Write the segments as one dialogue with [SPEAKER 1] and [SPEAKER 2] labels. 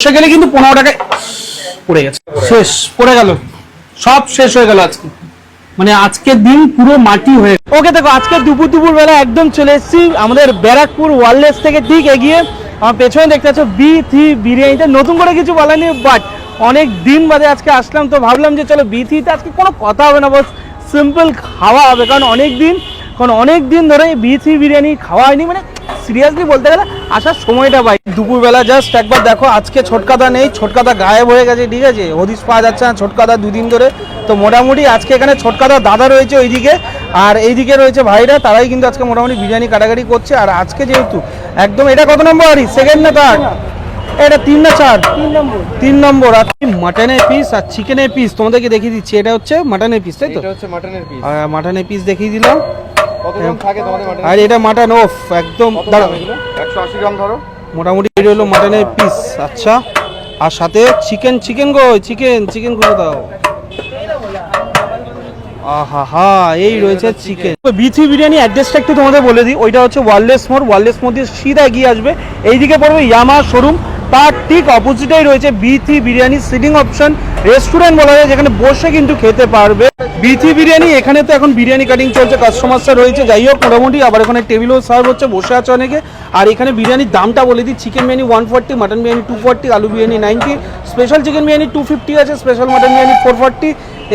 [SPEAKER 1] বসে গেলে কিন্তু পনেরো টাকায় পড়ে গেছে। শেষ, পড়ে গেল। সব শেষ হয়ে গেল আজকে। মানে আজকের দিন পুরো মাটি হয়ে ওকে, দেখো, আজকে দুপুর দুপুর বেলা একদম চলে এসেছি আমাদের ব্যারাকপুর ওয়ারলেস থেকে ঠিক এগিয়ে। আমার পেছনে দেখতে পাচ্ছ বি থ্রি বিরিয়ানিতে নতুন করে কিছু বলা নেই বাট অনেক দিন বাদে আজকে আসলাম, তো ভাবলাম যে চলো বি থ্রিতে আজকে কোনো কথা হবে না, বস। সিম্পল খাওয়া হবে, কারণ অনেক দিন, কারণ অনেক দিন ধরে বি থ্রি বিরিয়ানি খাওয়া হয়নি। মানে সিরিয়াসলি বলতে গেলে, আসার সময়টা পাই দুপুরবেলা জাস্ট একবার দেখো আজকে ছোটকাদা নেই ছোটকাদা গায়েব হয়ে গেছে ঠিক আছে? হদিস পাওয়া যাচ্ছে না ছোটকাদা দুদিন ধরে। তো মোটামুটি আজকে এখানে ছোটকাদা দাদা রয়েছে ওইদিকে আর এইদিকে রয়েছে ভাইরা তারাই কিন্তু আজকে মোটামুটি বিরিয়ানি কাটাকাটি করছে। আর আজকে যেহেতু একদম এটা কত নম্বর আরি সেকেন্ড না থার্ড এটা তিন না চার? তিন নম্বর। তিন নম্বর। আর মাটনের পিস আর চিকেনের পিস তোমাদেরকে দেখিয়ে দিচ্ছি। এটা হচ্ছে মাটনের পিস তাই তো?
[SPEAKER 2] হচ্ছে মাটনের পিস
[SPEAKER 1] মাটনের পিস দেখিয়ে দিলাম। আর এটা মাটন ওফ একদম দাঁড়াও।
[SPEAKER 2] এগুলো? 180 গ্রাম ধরো।
[SPEAKER 1] মোটামুটি এটা হলো মাটনের পিস আচ্ছা আর সাথে চিকেন চিকেন গো চিকেন চিকেন করে দাও। আহা এই রয়েছে চিকেন বিথি বিরিয়ানি অ্যাড্রেসটা একটু তোমাদের বলে দিই। ওইটা হচ্ছে ওয়ারলেস মোড় ওয়ারলেস মোড় দিয়ে সিধা এগিয়ে আসবে। এইদিকে পড়বে ইয়ামা শোরুম তার ঠিক অপোজিটেই রয়েছে Bithi biryani sitting option restaurant বলা যায়, যেখানে বসে কিন্তু খেতে পারবে। বিথি বিরিয়ানি, এখানে তো এখন বিরিয়ানি কাটিং চলছে কাস্টমার্সরা রয়েছে। যাই হোক, মোটামুটি আবার এখানে টেবিলও সার্ভ হচ্ছে, বসে আছে অনেকে। আর এখানে বিরিয়ানির দামটা বলে দিই chicken biryani one forty mutton biryani two forty আলু biryani ninety special chicken biryani two fifty আছে special mutton biryani four forty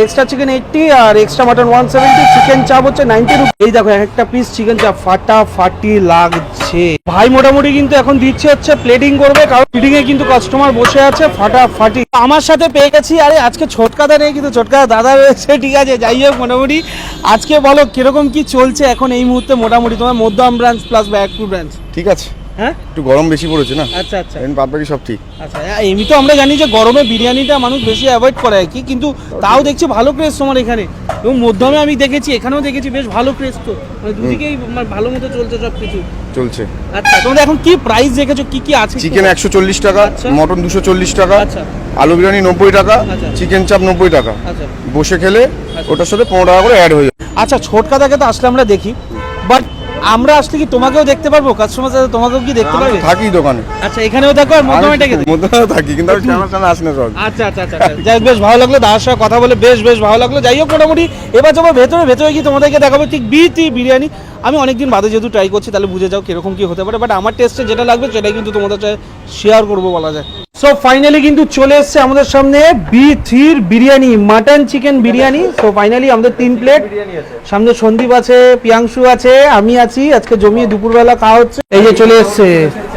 [SPEAKER 1] extra chicken eighty আর extra mutton one seventy chicken chaap হচ্ছে নাইনটি এই দেখো একটা পিস চিকেন চাপ ফাটা ফাটি লাগছে। ভাই মোটামুটি কিন্তু এখন দিচ্ছে হচ্ছে প্লেটিং করবে, কারণ এ কিন্তু কাস্টমার বসে আছে ফাটা ফাটি আমার সাথে পেয়ে গেছি, আরে আজকে ছোটকাদা নেই কিন্তু ছোটকাদা দাদা রয়েছে, ঠিক আছে, যাই হোক মোটামুটি। আজকে বলো, কীরকম কি চলছে এখন এই মুহূর্তে মোটামুটি তোমার মধ্যম ব্রাঞ্চ প্লাস ব্যাকপুর ব্রাঞ্চ
[SPEAKER 2] ঠিক আছে।
[SPEAKER 1] হ্যাঁ?
[SPEAKER 2] একটু গরম বেশি পড়েছে না?
[SPEAKER 1] আচ্ছা আচ্ছা।
[SPEAKER 2] বাদ বাকি সব ঠিক।
[SPEAKER 1] আচ্ছা এমনি তো আমরা জানি যে গরমে বিরিয়ানিটা মানুষ বেশি অ্যাভয়েড করে আর কি কিন্তু তাও দেখছি ভালো ক্রেজ তোমার এখানে। এবং মধ্যমে আমি দেখেছি এখানেও দেখেছি বেশ ভালো ক্রেজ তো। মানে দুদিকেই আমার ভালো মতো চলছে সব কিছু
[SPEAKER 2] চলছে।
[SPEAKER 1] আচ্ছা তোমাদের এখন কি প্রাইস রেখেছো কি কি আছে?
[SPEAKER 2] চিকেন একশো চল্লিশ টাকা
[SPEAKER 1] আচ্ছা।
[SPEAKER 2] মটন দুশো চল্লিশ টাকা
[SPEAKER 1] আচ্ছা।
[SPEAKER 2] আলু বিরিয়ানি নব্বই টাকা
[SPEAKER 1] আচ্ছা।
[SPEAKER 2] চিকেন চাপ নব্বই টাকা।
[SPEAKER 1] আচ্ছা।
[SPEAKER 2] বসে খেলে ওটার সাথে পনেরো টাকা করে অ্যাড হয়ে যাবে
[SPEAKER 1] আচ্ছা ছোটকা থেকে তো আসলে আমরা দেখি বাট আমরা আসলে কি তোমাকেও দেখতে পারব? কাস্টমার সাথে তোমাকেও কি দেখতে পারবে?
[SPEAKER 2] থাকি দোকানে।
[SPEAKER 1] আচ্ছা এখানেও দেখো আর মধ্যমে ডেকে দেখো।
[SPEAKER 2] থাকি কিন্তু আমি ক্যামেরার সামনে আসি না সব
[SPEAKER 1] আচ্ছা আচ্ছা আচ্ছা আচ্ছা। যাই বেশ ভালো লাগল দাদার সঙ্গে কথা বলে বেশ বেশ ভালো লাগল। যাই হোক মোটামুটি এবার যাব ভেতরে ভেতরে গিয়ে তোমাদেরকে দেখাবো ঠিক বিটি বিরিয়ানি। আমি অনেকদিন বাদে যেহেতু ট্রাই করছি তাহলে বুঝে যাও কীরকম কি হতে পারে বাট আমার টেস্টে যেটা লাগবে সেটাই কিন্তু তোমাদের সাথে শেয়ার করব বলা যায়। সো ফাইনালি কিন্তু চলে এসছে আমাদের সামনে বি থ্রির biryani mutton chicken biryani. So finally আমাদের তিন প্লেট সামনে সন্দীপ আছে পিয়াংশু আছে আমি আছি। আজকে জমিয়ে দুপুরবেলা খাওয়া হচ্ছে। এই যে চলে এসছে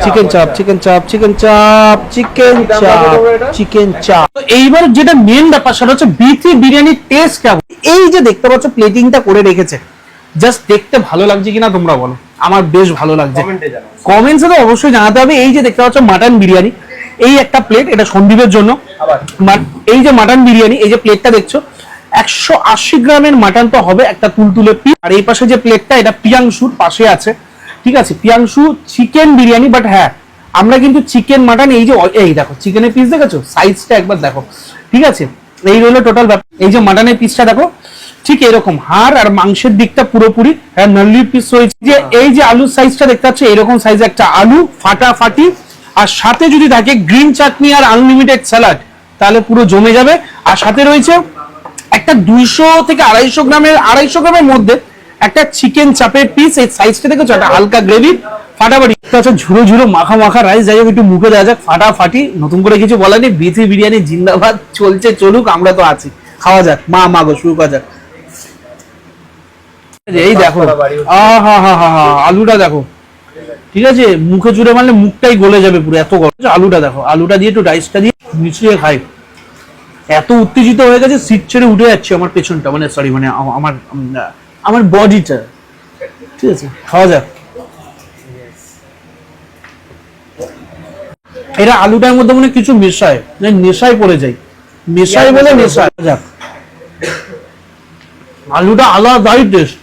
[SPEAKER 1] চিকেন চাপ চিকেন চাপ চিকেন চাপ চিকেন চাপ চিকেন চাপ তো এইবার যেটা মেন ব্যাপার সেটা হচ্ছে বিথি বিরিয়ানির টেস্ট কেমন? এই যে দেখতে পাচ্ছ প্লেটিংটা করে রেখেছে। জাস্ট দেখতে ভালো লাগছে কিনা তোমরা বলো। আমার বেশ ভালো লাগছে। কমেন্টসে তো অবশ্যই জানাতে হবে। এই যে দেখতে পাচ্ছ মাটন বিরিয়ানি। এই একটা প্লেট এটা সন্দীপের জন্য। এই যে মাটন বিরিয়ানি এই যে প্লেটটা দেখছ একশো আশি গ্রামের মাটন তো হবে একটা তুলতুলে পিস আর এই পাশে যে প্লেটটা এটা পিয়াংশুর পাশে আছে। ঠিক আছে? পিয়াংশু চিকেন বিরিয়ানি বাট হ্যাঁ আমরা কিন্তু চিকেন মাটন এই যে এই দেখো চিকেনের পিস দেখেছ? সাইজটা একবার দেখো। ঠিক আছে? এই রইল টোটাল ব্যাপার। এই যে মাটনের পিসটা দেখো ঠিক এরকম। হাড় আর মাংসের দিকটা পুরোপুরি হ্যাঁ নল্লি পিস রয়েছে। যে এই যে আলুর সাইজটা দেখতে পাচ্ছ এরকম সাইজ একটা আলু ফাটাফাটি আর সাথে যদি থাকে গ্রিন চাটনি আর আনলিমিটেড স্যালাড তাহলে পুরো জমে যাবে। আর সাথে রয়েছে একটা দুইশো থেকে আড়াইশো গ্রামের আড়াইশো গ্রামের মধ্যে একটা চিকেন চাপের পিস এই সাইজটা দেখেছ? একটা হালকা গ্রেভি ফাটাফাটি। আচ্ছা ঝুরো ঝুরো মাখা মাখা রাইস যাই হোক একটু মুখে দেওয়া যাক ফাটাফাটি। নতুন করে কিছু বলা নেই। বিথি বিরিয়ানি জিন্দাবাদ চলছে চলুক আমরা তো আছি। খাওয়া যাক মা মা গো শুরু করা যাক। এই দেখো। আহা হা হা হা আলুটা দেখো। ঠিক আছে? মুখে চুড়ে মারলে মুখটাই গলে যাবে পুরো, এত গরম। আলুটা দেখো, আলুটা দিয়ে একটু রাইসটা দিয়ে মিশিয়ে খাই। এত উত্তেজিত হয়ে গেছে, সিট ছেড়ে উঠে যাচ্ছে আমার পেছনটা মানে সরি মানে আমার আমার বডিটা ঠিক আছে, খাওয়া যাক। এরা আলুটার মধ্যে মনে কিছু মেশায় মানে নেশায় পড়ে যায়। মেশায় বলে নেশায়। যাক। আলুটা আলাদাই টেস্ট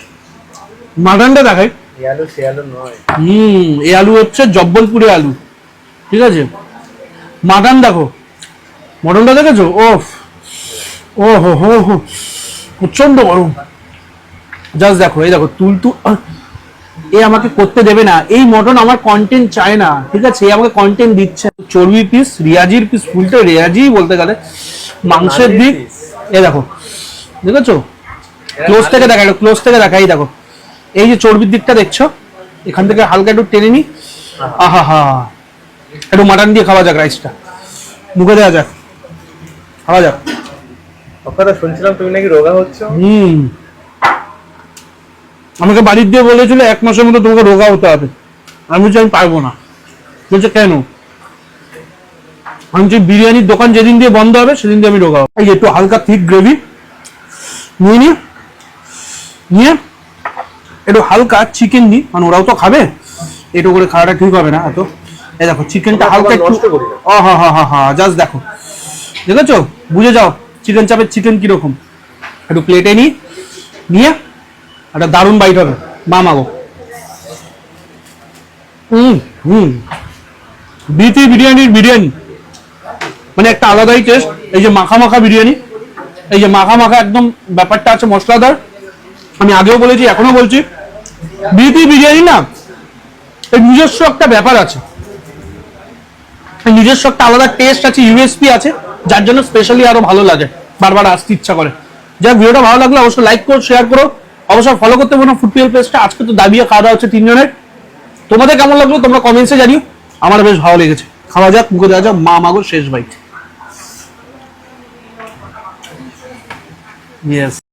[SPEAKER 1] মাটনটা দেখাই হুম এই আলু হচ্ছে জব্বলপুরের আলু। ঠিক আছে? মাটন দেখো। মটনটা দেখেছ? ওফ। ও হো হো হো প্রচণ্ড গরম। জাস্ট দেখো এই দেখো তুল তু এ আমাকে করতে দেবে না। এই মটন আমার কন্টেন্ট চায় না। ঠিক আছে? এ আমাকে কন্টেন্ট দিচ্ছে চর্বি পিস রিয়াজির পিস ফুলটা রিয়াজি বলতে গেলে। মাংসের দিক এ দেখো। দেখেছ? ক্লোজ থেকে দেখা ক্লোজ থেকে দেখা এই দেখো। এই যে চর্বির দিকটা দেখছ এখান থেকে হালকা একটু টেনে নি। আহা হা। একটু মাটন দিয়ে খাওয়া যাক রাইসটা মুখে দেওয়া যাক। খাওয়া যাক।
[SPEAKER 3] কথা শুনছিলাম তুমি নাকি রোগা হচ্ছ।
[SPEAKER 1] হুম। আমাকে বাড়ির দিয়ে বলেছিল এক মাসের মধ্যে তোমাকে রোগা হতে হবে। আমি বলছি আমি পারব না। বলছে কেন? আমি বলছি, বিরিয়ানির দোকান যেদিন দিয়ে বন্ধ হবে সেদিন দিয়ে আমি রোগা হব। এই একটু হালকা থিক গ্রেভি নিয়ে নিয়ে নিয়ে একটু হালকা চিকেন নিই। মানে ওরাও তো খাবে। একটু করে খাওয়াটা ঠিক হবে না এত। এই দেখো চিকেনটা হালকা একটু ও হা হা হা হা জাস্ট দেখো। দেখেছ? বুঝে যাও চিকেন চাপের চিকেন কীরকম। একটু প্লেটে নিই। নিয়ে একটা দারুণ বাইট হবে। মা মাগো হুম হুম। বিতি বিরিয়ানির বিরিয়ানি। মানে একটা আলাদাই টেস্ট এই যে মাখা মাখা বিরিয়ানি। এই যে মাখা মাখা একদম ব্যাপারটা আছে মশলাদার। আমি আগেও বলেছি এখনও বলছি। বিতি বিরিয়ানি না, এর নিজস্ব একটা ব্যাপার আছে। নিজস্ব একটা আলাদা টেস্ট আছে ইউএসপি আছে, যার জন্য স্পেশালি আরও ভালো লাগে। বারবার আসতে ইচ্ছা করে। যা ভিডিওটা ভালো লাগলে অবশ্যই লাইক করো শেয়ার করো। অবশ্যই ফলো করতে পারো ফুটপিএল পেজটা আজকে তো দাবিয়ে খাওয়া হচ্ছে তিনজনের। তোমাদের কেমন লাগল তোমরা কমেন্টসে জানিও। আমার বেশ ভালো লেগেছে। খাওয়া যাক, মুখে দেওয়া যাক, মা, মাগো, শেষ বাইট ইয়েস